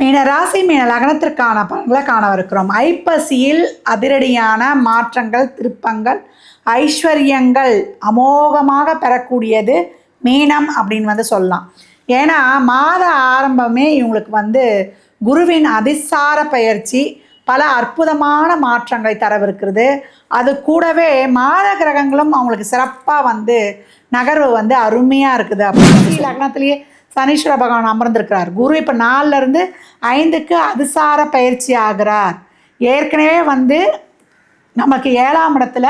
மீன ராசி மீன லக்னத்திற்கான பலன்களை காணவிருக்கிறோம். ஐப்பசியில் அதிரடியான மாற்றங்கள் திருப்பங்கள் ஐஸ்வர்யங்கள் அமோகமாக பெறக்கூடியது மீனம் அப்படின்னு வந்து சொல்லலாம். ஏன்னா மாத ஆரம்பமே இவங்களுக்கு வந்து குருவின் அதிசார பயிற்சி பல அற்புதமான மாற்றங்களை தரவிருக்கிறது. அது கூடவே மாத கிரகங்களும் அவங்களுக்கு சிறப்பாக வந்து நகர்வு வந்து அருமையாக இருக்குது. அப்படின்னு லக்னத்திலேயே சனீஸ்வர பகவான் அமர்ந்திருக்கிறார். குரு இப்போ நாலுலேருந்து ஐந்துக்கு அதிசார பயிற்சி ஆகிறார். ஏற்கனவே வந்து நமக்கு ஏழாம் இடத்துல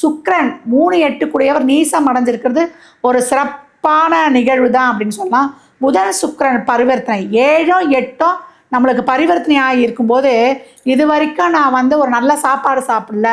சுக்ரன் மூணு எட்டுக்குடையவர் நீசம் அடைஞ்சிருக்கிறது. ஒரு சிறப்பான நிகழ்வு தான் அப்படின்னு சொல்லலாம். புதன் சுக்ரன் பரிவர்த்தனை. ஏழும் எட்டும் நம்மளுக்கு பரிவர்த்தனை ஆகி இருக்கும்போது இது வரைக்கும் நான் வந்து ஒரு நல்ல சாப்பாடு சாப்பிடல.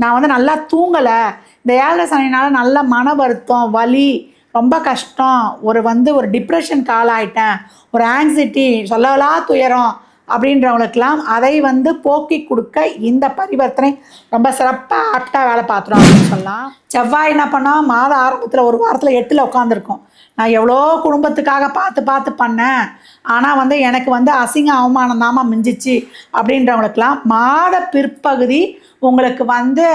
நான் வந்து நல்லா தூங்கலை. இந்த ஏழரை சனினால நல்ல மன வருத்தம் வலி ரொம்ப கஷ்டம். ஒரு வந்து ஒரு டிப்ரெஷனுக்கு ஆளாயிட்டேன் ஒரு ஆங்ஸைட்டி சொல்லவலா துயரம் அப்படின்றவங்களுக்கெல்லாம் அதை வந்து போக்கி கொடுக்க இந்த பரிவர்த்தனை ரொம்ப சிறப்பாக ஆப்டாக வேலை பார்த்துரும் அப்படின்னு சொல்லலாம். செவ்வாய் என்ன பண்ணால் மாத ஆரம்பத்தில் ஒரு வாரத்தில் எட்டில் உட்காந்துருக்கோம் நான் எவ்வளோ குடும்பத்துக்காக பார்த்து பார்த்து பண்ணேன். ஆனால் வந்து எனக்கு வந்து அசிங்க அவமானம் தாமா மிஞ்சிச்சு அப்படின்றவங்களுக்கெல்லாம் மாத பிற்பகுதி உங்களுக்கு வந்து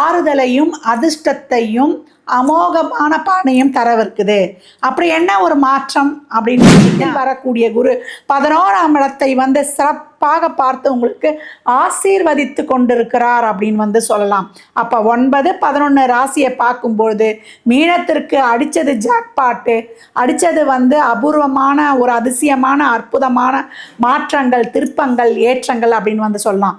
ஆறுதலையும் அதிர்ஷ்டத்தையும் அமோகமான பானையும் தரவிருக்குது. அப்படி என்ன ஒரு மாற்றம் அப்படின்னு வரக்கூடிய குரு பதினோராம் இடத்தை வந்து சிறப்பாக பார்த்து உங்களுக்கு ஆசீர்வதித்து கொண்டிருக்கிறார் அப்படின்னு வந்து சொல்லலாம். அப்போ ஒன்பது பதினொன்று ராசியை பார்க்கும்பொழுது மீனத்திற்கு அடித்தது ஜாக்பாட்டு. அடித்தது வந்து அபூர்வமான ஒரு அதிசயமான அற்புதமான மாற்றங்கள் திருப்பங்கள் ஏற்றங்கள் அப்படின்னு வந்து சொல்லலாம்.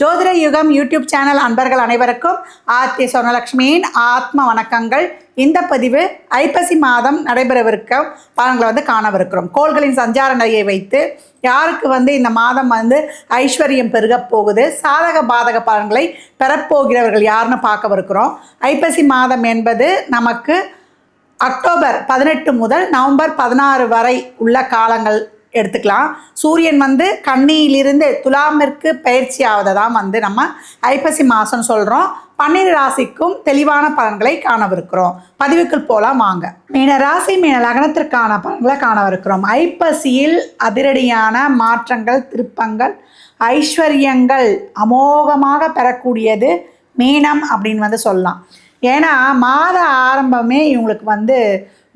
ஜோதிட யுகம் யூடியூப் சேனல் அன்பர்கள் அனைவருக்கும் ஆர்த்தி சொர்ணலக்ஷ்மியின் ஆத்ம வணக்கங்கள். இந்த பதிவு ஐப்பசி மாதம் நடைபெறவிருக்கும் பலன்களை வந்து காணவிருக்கிறோம். கோள்களின் சஞ்சார நிலையை வைத்து யாருக்கு வந்து இந்த மாதம் வந்து ஐஸ்வர்யம் பெருகப் போகுது சாதக பாதக பலன்களை பெறப்போகிறவர்கள் யாருன்னு பார்க்கவிருக்கிறோம். ஐப்பசி மாதம் என்பது நமக்கு அக்டோபர் பதினெட்டு முதல் நவம்பர் பதினாறு வரை உள்ள காலங்கள். எடுத்துக்கலாம். சூரியன் வந்து கன்னியிலிருந்து துலாமிற்கு பயிற்சி ஆவதை தான் வந்து நம்ம ஐப்பசி மாசம்னு சொல்கிறோம் பன்னிரு ராசிக்கும் தெளிவான பலன்களை காணவிருக்கிறோம். பதிவுக்குள் போகலாம் வாங்க. மீன ராசி மீன லக்னத்திற்கான பலன்களை காணவிருக்கிறோம். ஐப்பசியில் அதிரடியான மாற்றங்கள் திருப்பங்கள் ஐஸ்வர்யங்கள் அமோகமாக பெறக்கூடியது மீனம் அப்படின்னு வந்து சொல்லலாம். ஏன்னா மாத ஆரம்பமே இவங்களுக்கு வந்து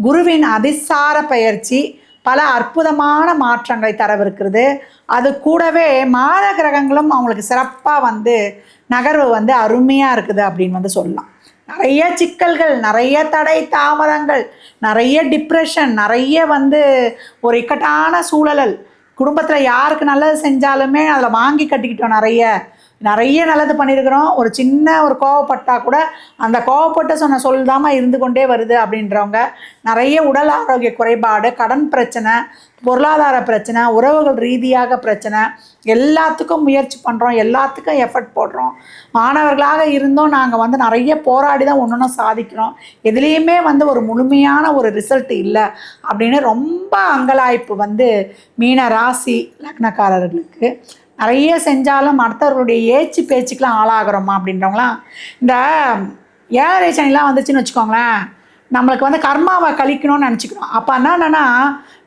குருவின் அதிசார பயிற்சி பல அற்புதமான மாற்றங்களை தரவிருக்கிறது. அது கூடவே மாத கிரகங்களும் அவங்களுக்கு சிறப்பாக வந்து நகர்வு வந்து அருமையாக இருக்குது அப்படின்னு வந்து சொல்லலாம். நிறைய சிக்கல்கள் நிறைய தடை தாமதங்கள் நிறைய டிப்ரெஷன் நிறைய வந்து ஒரு இக்கட்டான சூழல் குடும்பத்தில் யாருக்கு நல்லது செஞ்சாலுமே அதில் வாங்கி கட்டிக்கிட்டோம் நிறைய. நிறைய நல்லது பண்ணியிருக்கிறோம். ஒரு சின்ன ஒரு கோவப்பட்டால் கூட அந்த கோவப்பட்ட சொன்ன சொல் இருந்து கொண்டே வருது அப்படின்றவங்க. நிறைய உடல் ஆரோக்கிய குறைபாடு கடன் பிரச்சனை பொருளாதார பிரச்சனை உறவுகள் ரீதியாக பிரச்சனை. எல்லாத்துக்கும் முயற்சி பண்ணுறோம் எல்லாத்துக்கும் எஃபர்ட் போடுறோம். மாணவர்களாக இருந்தோம் நாங்கள் வந்து நிறைய போராடி தான் ஒன்று ஒன்று சாதிக்கிறோம். எதுலேயுமே வந்து ஒரு முழுமையான ஒரு ரிசல்ட் இல்லை அப்படின்னு ரொம்ப அங்கலாய்ப்பு வந்து மீன ராசி லக்னக்காரர்களுக்கு. நிறைய செஞ்சாலும் அடுத்தவர்களுடைய ஏச்சு பேச்சுக்கெலாம் ஆளாகிறோமா அப்படின்றவங்களாம் இந்த ஏழரை சனிலாம் வந்துச்சுன்னு வச்சுக்கோங்களேன் நம்மளுக்கு வந்து கர்மாவை கழிக்கணும்னு நினச்சிக்கிறோம். அப்போ என்னென்னா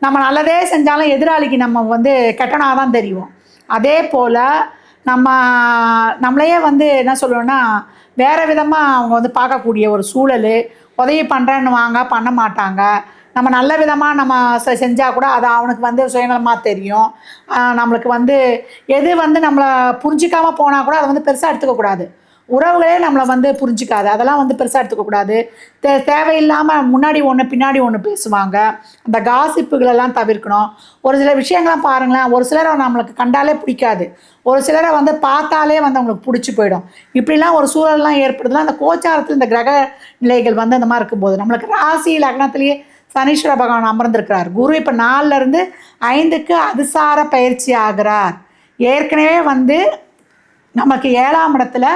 நம்ம நல்லதே செஞ்சாலும் எதிராளிக்கு நம்ம வந்து கெட்டனாக தான் தெரியும் அதே போல் நம்ம நம்மளையே வந்து என்ன சொல்லுவோன்னா வேறு விதமாக அவங்க வந்து பார்க்கக்கூடிய ஒரு சூழல் உதவி பண்ணுறேன்னு வாங்க பண்ண மாட்டாங்க. நம்ம நல்ல விதமாக நம்ம செஞ்சால் கூட அது அவனுக்கு வந்து சுயநலமாக தெரியும். நம்மளுக்கு வந்து எது வந்து நம்மளை புரிஞ்சிக்காமல் போனால் கூட அதை வந்து பெருசாக எடுத்துக்கக்கூடாது உறவுகளே நம்மளை வந்து புரிஞ்சிக்காது. அதெல்லாம் வந்து பெருசாக எடுத்துக்கக்கூடாது தே தேவையில்லாமல் முன்னாடி ஒன்று பின்னாடி ஒன்று பேசுவாங்க. அந்த காசிப்புகளெல்லாம் தவிர்க்கணும். ஒரு சில விஷயங்கள்லாம் பாருங்களேன் ஒரு சிலரை நம்மளுக்கு கண்டாலே பிடிக்காது. ஒரு சிலரை வந்து பார்த்தாலே வந்து அவங்களுக்கு பிடிச்சி போயிடும். இப்படிலாம் ஒரு சூழல்லாம் ஏற்படுதுன்னா அந்த கோச்சாரத்தில் இந்த கிரக நிலைகள் வந்து அந்த மாதிரி இருக்கும்போது நம்மளுக்கு ராசி லக்னத்துலேயே சனீஸ்வர பகவான் அமர்ந்திருக்கிறார். குரு இப்போ நாலுலேருந்து ஐந்துக்கு அதிசார பயிற்சி ஆகிறார். ஏற்கனவே வந்து நமக்கு ஏழாம் இடத்துல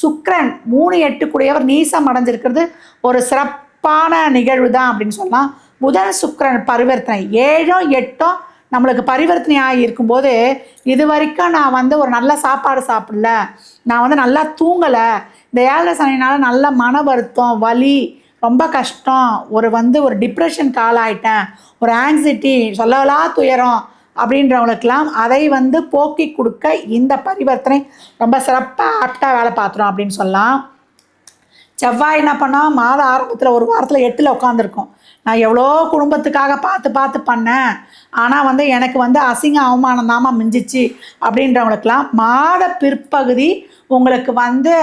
சுக்ரன் மூணு எட்டுக்குடையவர் நீசம் அடைஞ்சிருக்கிறது. ஒரு சிறப்பான நிகழ்வு தான் அப்படின்னு சொல்லலாம். புதன் சுக்ரன் பரிவர்த்தனை. ஏழும் எட்டும் நம்மளுக்கு பரிவர்த்தனை ஆகி இருக்கும்போது இது வரைக்கும் நான் வந்து ஒரு நல்ல சாப்பாடு சாப்பிடல. நான் வந்து நல்லா தூங்கலை. இந்த ஏழரை சனினால நல்ல மன வருத்தம் வலி ரொம்ப கஷ்டம். ஒரு வந்து ஒரு டிப்ரெஷனுக்கு ஆகிட்டேன் ஒரு ஆங்ஸைட்டி சொல்லலா துயரம் அப்படின்றவங்களுக்கெல்லாம் அதை வந்து போக்கி கொடுக்க இந்த பரிவர்த்தனை ரொம்ப சிறப்பாக ஆப்டாக வேலை பார்த்துரும் அப்படின்னு சொல்லலாம். செவ்வாய் என்ன பண்ணால் மாத ஆரம்பத்தில் ஒரு வாரத்தில் எட்டில் உட்காந்துருக்கும் நான் எவ்வளோ குடும்பத்துக்காக பார்த்து பார்த்து பண்ணேன். ஆனால் வந்து எனக்கு வந்து அசிங்க அவமானம் தாமா மிஞ்சிச்சு அப்படின்றவங்களுக்கெல்லாம் மாத பிற்பகுதி உங்களுக்கு வந்து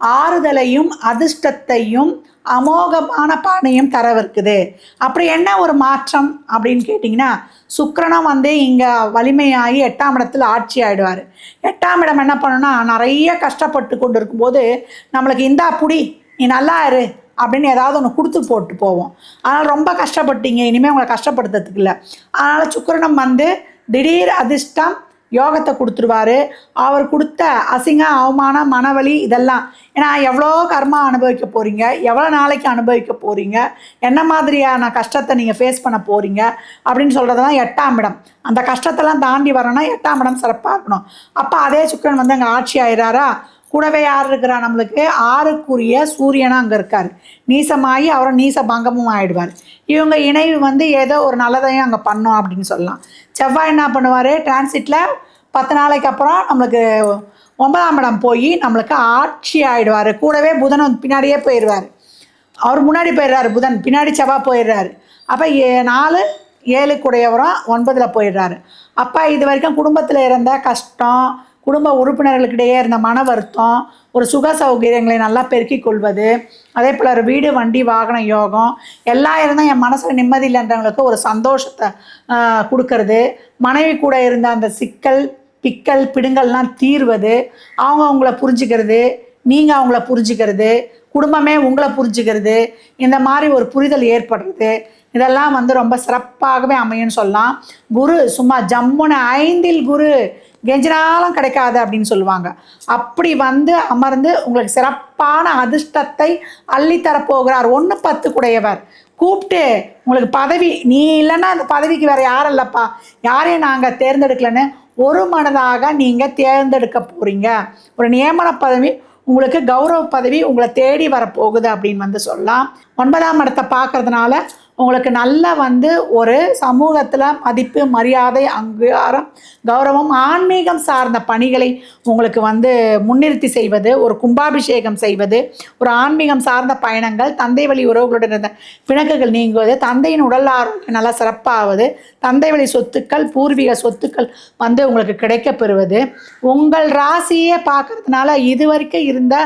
ஆறுதலையும் அதிர்ஷ்டத்தையும் அமோகமான பானையும் தரவிருக்குது. அப்படி என்ன ஒரு மாற்றம் அப்படின்னு கேட்டிங்கன்னா சுக்கரனும் வந்து இங்கே வலிமையாகி எட்டாம் இடத்தில் ஆட்சி ஆகிடுவார் எட்டாம் இடம் என்ன பண்ணுன்னா நிறைய கஷ்டப்பட்டு கொண்டு இருக்கும்போது நம்மளுக்கு இந்தா புடி நீ நல்லா இரு அப்படின்னு ஏதாவது ஒன்று கொடுத்து போட்டு போவோம். அதனால் ரொம்ப கஷ்டப்பட்டீங்க இனிமேல் உங்களை கஷ்டப்படுத்துறதுக்கு இல்லை. அதனால் சுக்கரனம் வந்து திடீர் அதிர்ஷ்டம் யோகத்தை கொடுத்துருவாரு. அவர் கொடுத்த அசிங்க அவமானம் மனவலி இதெல்லாம். ஏன்னா எவ்வளோ கர்மா அனுபவிக்க போகிறீங்க எவ்வளோ நாளைக்கு அனுபவிக்க போகிறீங்க என்ன மாதிரியான கஷ்டத்தை நீங்கள் ஃபேஸ் பண்ண போகிறீங்க அப்படின்னு சொல்கிறது தான் எட்டாம் இடம். அந்த கஷ்டத்தெல்லாம் தாண்டி வரணும்னா எட்டாம் இடம் சிறப்பாக இருக்கணும். அப்போ அதே சுக்கரன் வந்து அங்கே ஆட்சி ஆயிடுறாரா கூடவே யார் இருக்கிறா நம்மளுக்கு? ஆறுக்குரிய சூரியனும் அங்கே இருக்கார். நீசமாகி அவரை நீச பங்கமும் ஆகிடுவார் இவங்க இணைவு வந்து ஏதோ ஒரு நல்லதையும் அங்கே பண்ணோம் அப்படின்னு சொல்லலாம். செவ்வாய் என்ன பண்ணுவார்? டிரான்சிட்டில் பத்து நாளைக்கு அப்புறம் நம்மளுக்கு ஒன்பதாம் இடம் போய் நம்மளுக்கு ஆட்சி ஆயிடுவார். கூடவே புதன் வந்து பின்னாடியே போயிடுவார். அவர் முன்னாடி போயிடுறாரு புதன். பின்னாடி செவ்வாய் போயிடுறாரு. அப்போ ஏ நாலு ஏழுக்குடையவரும் ஒன்பதில் போயிடுறாரு. அப்போ இது வரைக்கும் குடும்பத்தில் இருந்த கஷ்டம் குடும்ப உறுப்பினர்களுக்கிடையே இருந்த மன வருத்தம் ஒரு சுக சௌகரியங்களை நல்லா பெருக்கிக் கொள்வது அதே போல் ஒரு வீடு வண்டி வாகன யோகம் எல்லாம் இருந்தால் என் மனசில் நிம்மதி இல்லைன்றவங்களுக்கு ஒரு சந்தோஷத்தை கொடுக்கறது. மனைவி கூட இருந்த அந்த சிக்கல் பிக்கல் பிடுங்கள்லாம் தீர்வது அவங்க அவங்கள புரிஞ்சுக்கிறது நீங்கள் அவங்கள புரிஞ்சுக்கிறது குடும்பமே உங்களை புரிஞ்சுக்கிறது இந்த மாதிரி ஒரு புரிதல் ஏற்படுறது. இதெல்லாம் வந்து ரொம்ப சிறப்பாகவே அமையும்னு சொல்லலாம். குரு சும்மா ஜம்முன ஐந்தில் குரு. கெஞ்சினாலும் கிடைக்காது அப்படின்னு சொல்லுவாங்க. அப்படி வந்து அமர்ந்து உங்களுக்கு சிறப்பான அதிர்ஷ்டத்தை அள்ளித்தரப்போகிறார் ஒன்று பத்து குடையவர் கூப்பிட்டு உங்களுக்கு பதவி நீ இல்லைன்னா அந்த பதவிக்கு வேறு யாரும் இல்லைப்பா. யாரையும் நாங்கள் தேர்ந்தெடுக்கலன்னு ஒரு மனதாக நீங்கள் தேர்ந்தெடுக்க போகிறீங்க ஒரு நியமன பதவி உங்களுக்கு கௌரவ பதவி உங்களை தேடி வரப்போகுது அப்படின்னு வந்து சொல்லலாம். ஒன்பதாம் இடத்தை பார்க்கறதுனால உங்களுக்கு நல்ல வந்து ஒரு சமூகத்தில் மதிப்பு மரியாதை அங்கீகாரம் கௌரவம் ஆன்மீகம் சார்ந்த பணிகளை உங்களுக்கு வந்து முன்னிறுத்தி செய்வது ஒரு கும்பாபிஷேகம் செய்வது ஒரு ஆன்மீகம் சார்ந்த பயணங்கள் தந்தை வழி உறவுகளுடன் இருந்த பிணக்குகள் நீங்குவது தந்தையின் உடல் ஆரோக்கியம் நல்லா சிறப்பாவது தந்தை வழி சொத்துக்கள் பூர்வீக சொத்துக்கள் வந்து உங்களுக்கு கிடைக்கப்பெறுவது உங்கள் ராசியே பார்க்கறதுனால இது வரைக்கும் இருந்த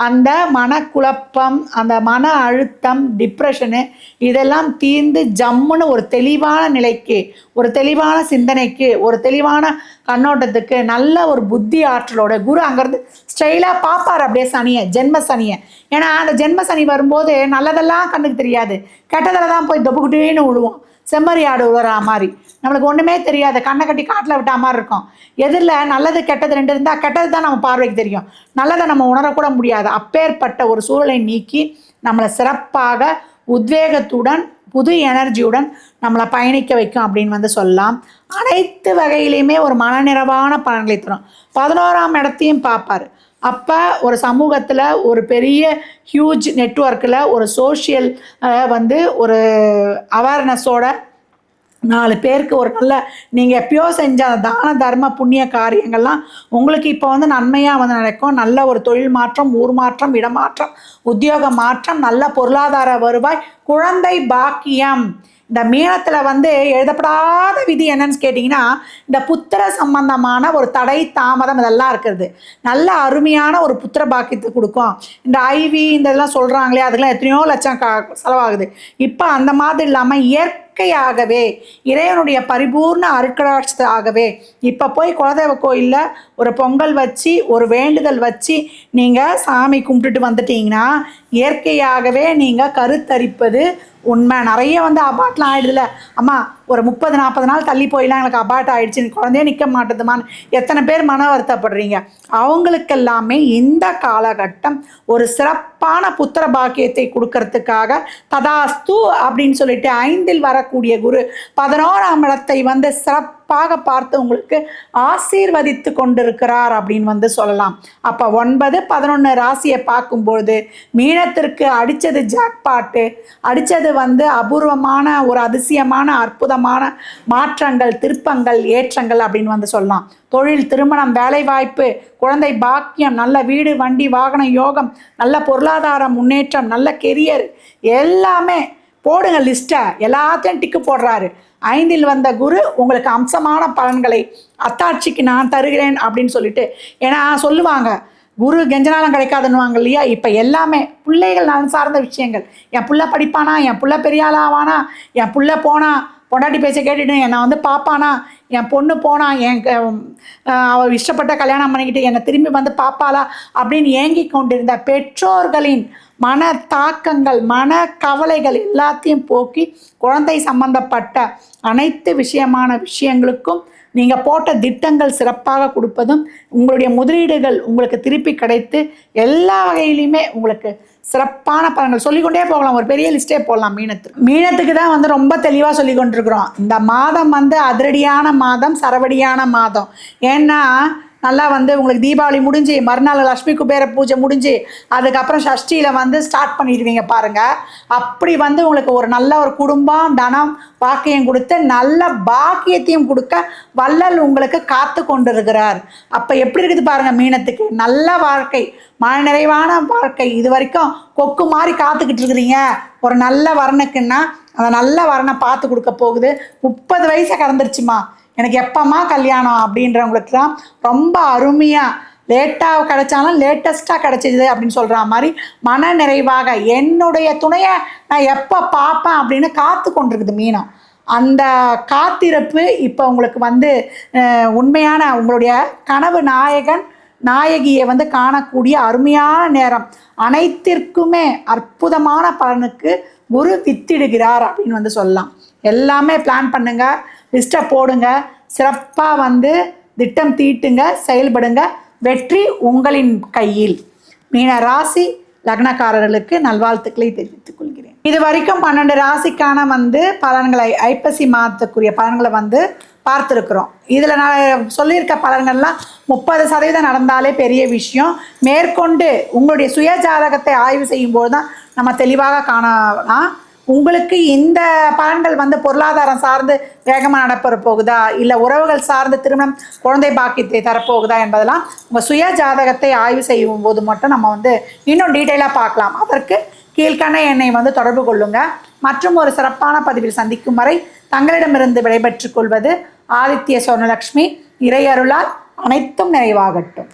அந்த மனக்குழப்பம் அந்த மன அழுத்தம் டிப்ரெஷனு இதெல்லாம் தீர்ந்து ஜம்முன்னு ஒரு தெளிவான நிலைக்கு ஒரு தெளிவான சிந்தனைக்கு ஒரு தெளிவான கண்ணோட்டத்துக்கு நல்ல ஒரு புத்தி ஆற்றலோட குரு அங்கேருந்து ஸ்டைலாக பார்ப்பார் அப்படியே சனியை ஜென்ம சனியை. ஏன்னா அந்த ஜென்ம சனி வரும்போது நல்லதெல்லாம் கண்ணுக்கு தெரியாது. கெட்டதில் தான் போய் தொப்புக்கிட்டேன்னு விழுவோம் செம்மறி ஆடு உழறா மாதிரி. நம்மளுக்கு ஒன்றுமே தெரியாது. கண்ணை கட்டி காட்டில் விட்டா மாதிரி இருக்கும். எதிரில் நல்லது கெட்டது ரெண்டு இருந்தால் கெட்டது தான் நம்ம பார்வைக்கு தெரியும். நல்லதை நம்ம உணரக்கூட முடியாது. அப்பேற்பட்ட ஒரு சூழலை நீக்கி நம்மளை சிறப்பாக உத்வேகத்துடன் புது எனர்ஜியுடன் நம்மளை பயணிக்க வைக்கும் அப்படின்னு வந்து சொல்லலாம். அனைத்து வகையிலையுமே ஒரு மனநிறைவான பலன்களை தரும். பதினோராம் இடத்தையும் பார்ப்பார். அப்போ ஒரு சமூகத்தில் ஒரு பெரிய ஹியூஜ் நெட்வொர்க்கில் ஒரு சோஷியல் வந்து ஒரு அவேர்னஸோட நாலு பேருக்கு ஒரு நல்ல நீங்கள் எப்பயோ செஞ்ச அந்த தான தர்ம புண்ணிய காரியங்கள்லாம் உங்களுக்கு இப்போ வந்து நன்மையாக வந்து நடக்கும். நல்ல ஒரு தொழில் மாற்றம் ஊர் மாற்றம் இடமாற்றம் உத்தியோக மாற்றம் நல்ல பொருளாதார வருவாய் குழந்தை பாக்கியம். இந்த மீனத்தில் வந்து எழுதப்படாத விதி என்னன்னு கேட்டிங்கன்னா இந்த புத்திர சம்பந்தமான ஒரு தடை தாமதம் இதெல்லாம் இருக்கிறது நல்ல அருமையான ஒரு புத்திர பாக்கியத்தை கொடுக்கும். இந்த ஐவி இந்த இதெல்லாம் சொல்கிறாங்களே அதுக்கெல்லாம் எத்தனையோ லட்சம் கா செலவாகுது. இப்போ அந்த மாதிரி இல்லாமல் இயற்கையாகவே இறைவனுடைய பரிபூர்ண அருக்கடாட்சத்தாகவே இப்போ போய் குலதெய்வ கோயிலில் ஒரு பொங்கல் வச்சு ஒரு வேண்டுதல் வச்சு நீங்கள் சாமி கும்பிட்டுட்டு வந்துட்டீங்கன்னா இயற்கையாகவே நீங்கள் கருத்தரிப்பது உண்மை. நிறைய வந்து அபாட்லாம் ஆயிடுதுல அம்மா ஒரு முப்பது நாற்பது நாள் தள்ளி போயெல்லாம் எனக்கு அபார்ட் ஆயிடுச்சு. குழந்தையே நிற்க மாட்டேதுமான்னு எத்தனை பேர் மன வருத்தப்படுறீங்க? அவங்களுக்கெல்லாமே இந்த காலகட்டம் ஒரு சிறப்பான புத்திர பாக்கியத்தை கொடுக்கறதுக்காக ததாஸ்து அப்படின்னு சொல்லிட்டு ஐந்தில் வரக்கூடிய குரு பதினோராம் இடத்தை வந்து சிறப்பாக பார்த்து உங்களுக்கு ஆசீர்வதித்து கொண்டிருக்கிறார் அப்படின்னு வந்து சொல்லலாம். அப்போ ஒன்பது பதினொன்று ராசியை பார்க்கும்பொழுது மீனத்திற்கு அடித்தது ஜாக்பாட்டு. அடித்தது வந்து அபூர்வமான ஒரு அதிசயமான அற்புதமான மாற்றங்கள் திருப்பங்கள் ஏற்றங்கள் அப்படின்னு வந்து சொல்லலாம். தொழில் திருமணம் வேலைவாய்ப்பு குழந்தை பாக்கியம் நல்ல வீடு வண்டி வாகன யோகம் நல்ல பொருளாதார முன்னேற்றம் நல்ல கெரியர் எல்லாமே போடுங்க லிஸ்ட்டை எல்லாத்தையும் டிக்கு போடுறாரு. ஐந்தில் வந்த குரு உங்களுக்கு அம்சமான பலன்களை அத்தாட்சிக்கு நான் தருகிறேன் அப்படின்னு சொல்லிட்டு ஏன்னா சொல்லுவாங்க குரு கெஞ்சனாலம் கிடைக்காதுன்னுவாங்க இல்லையா? இப்போ எல்லாமே பிள்ளைகள் நலன் சார்ந்த விஷயங்கள். என் புள்ள படிப்பானா? என் புள்ள பெரிய ஆளாவானா என் புள்ள போனா? பொண்டாட்டி பேச்சை கேட்டுட்டு என்னை வந்து பார்ப்பானா என் பொண்ணு போனால் என் க- இஷ்டப்பட்ட கல்யாணம் பண்ணிக்கிட்டு என்னை திரும்பி வந்து பார்ப்பாளா அப்படின்னு ஏங்கி கொண்டிருந்த பெற்றோர்களின் மன தாக்கங்கள் மன கவலைகள் எல்லாத்தையும் போக்கி குழந்தை சம்பந்தப்பட்ட அனைத்து விஷயமான விஷயங்களுக்கும் நீங்கள் போட்ட திட்டங்கள் சிறப்பாக கொடுப்பதும் உங்களுடைய முதலீடுகள் உங்களுக்கு திருப்பி கிடைத்து எல்லா வகையிலையுமே உங்களுக்கு சிறப்பான பலன்கள். சொல்லிக்கொண்டே போகலாம். ஒரு பெரிய லிஸ்ட்டே போகலாம் மீனத்துக்கு. மீனத்துக்கு தான் வந்து ரொம்ப தெளிவாக சொல்லி கொண்டிருக்கிறோம் இந்த மாதம் வந்து அதிரடியான மாதம் சரவடியான மாதம். ஏன்னா நல்லா வந்து உங்களுக்கு தீபாவளி முடிஞ்சு மறுநாள் லக்ஷ்மி குபேர பூஜை முடிஞ்சு அதுக்கப்புறம் சஷ்டியில் வந்து ஸ்டார்ட் பண்ணிடுவீங்க பாருங்கள் அப்படி வந்து உங்களுக்கு ஒரு நல்ல ஒரு குடும்பம் தனம் பாக்கியம் கொடுத்து நல்ல பாக்கியத்தையும் கொடுக்க வள்ளல் உங்களுக்கு காத்து கொண்டிருக்கிறார். அப்போ எப்படி இருக்குது பாருங்கள் மீனத்துக்கு? நல்ல வாழ்க்கை மன நிறைவான வாழ்க்கை. இது வரைக்கும் கொக்கு மாதிரி காத்துக்கிட்டு இருக்கிறீங்க. ஒரு நல்ல வரனுக்குன்னா அந்த நல்ல வரனை பார்த்து கொடுக்க போகுது. முப்பது வயசை கடந்துருச்சுமா. எனக்கு எப்பம்மா கல்யாணம் அப்படின்றவங்களுக்குலாம் ரொம்ப அருமையாக லேட்டாக கிடைச்சாலும் லேட்டஸ்ட்டாக கிடைச்சிது அப்படின்னு சொல்கிற மாதிரி மன நிறைவாக என்னுடைய துணையை நான் எப்போ பார்ப்பேன் அப்படின்னு காத்து கொண்டிருக்குது மீனம். அந்த காத்திருப்பு இப்போ உங்களுக்கு வந்து உண்மையான உங்களுடைய கனவு நாயகன் நாயகியை வந்து காணக்கூடிய அருமையான நேரம். அனைத்திற்குமே அற்புதமான பலனுக்கு குரு வித்திடுகிறார் அப்படின்னு வந்து சொல்லலாம். எல்லாமே பிளான் பண்ணுங்கள் லிஸ்ட்டை போடுங்க. சிறப்பாக வந்து திட்டம் தீட்டுங்க செயல்படுங்க. வெற்றி உங்களின் கையில். மீன ராசி லக்னக்காரர்களுக்கு நல்வாழ்த்துக்களை தெரிவித்துக் கொள்கிறேன். இது வரைக்கும் பன்னெண்டு ராசிக்கான வந்து பலன்களை ஐப்பசி மாதத்துக்குரிய பலன்களை வந்து பார்த்துருக்குறோம். இதில் நான் சொல்லியிருக்க பலன்கள்லாம் முப்பது சதவீதம் நடந்தாலே பெரிய விஷயம். மேற்கொண்டு உங்களுடைய சுய ஜாதகத்தை ஆய்வு செய்யும்போது தான் நம்ம தெளிவாக காணலாம். உங்களுக்கு இந்த பலன்கள் வந்து பொருளாதாரம் சார்ந்து வேகமாக நடப்பெற போகுதா? இல்லை உறவுகள் சார்ந்து திருமணம் குழந்தை பாக்கியத்தை தரப்போகுதா என்பதெல்லாம் உங்கள் சுய ஜாதகத்தை ஆய்வு செய்யும் போது மட்டும் நம்ம வந்து இன்னும் டீட்டெயிலாக பார்க்கலாம். அதற்கு கீழ்கண்ட என்னை வந்து தொடர்பு கொள்ளுங்க. மற்றும் ஒரு சிறப்பான பதிவில் சந்திக்கும் வரை தங்களிடமிருந்து விடைபெற்றுக் கொள்வது ஆதித்ய சொர்ணலக்ஷ்மி இறையருளால் அனைத்தும் நிறைவாகட்டும்.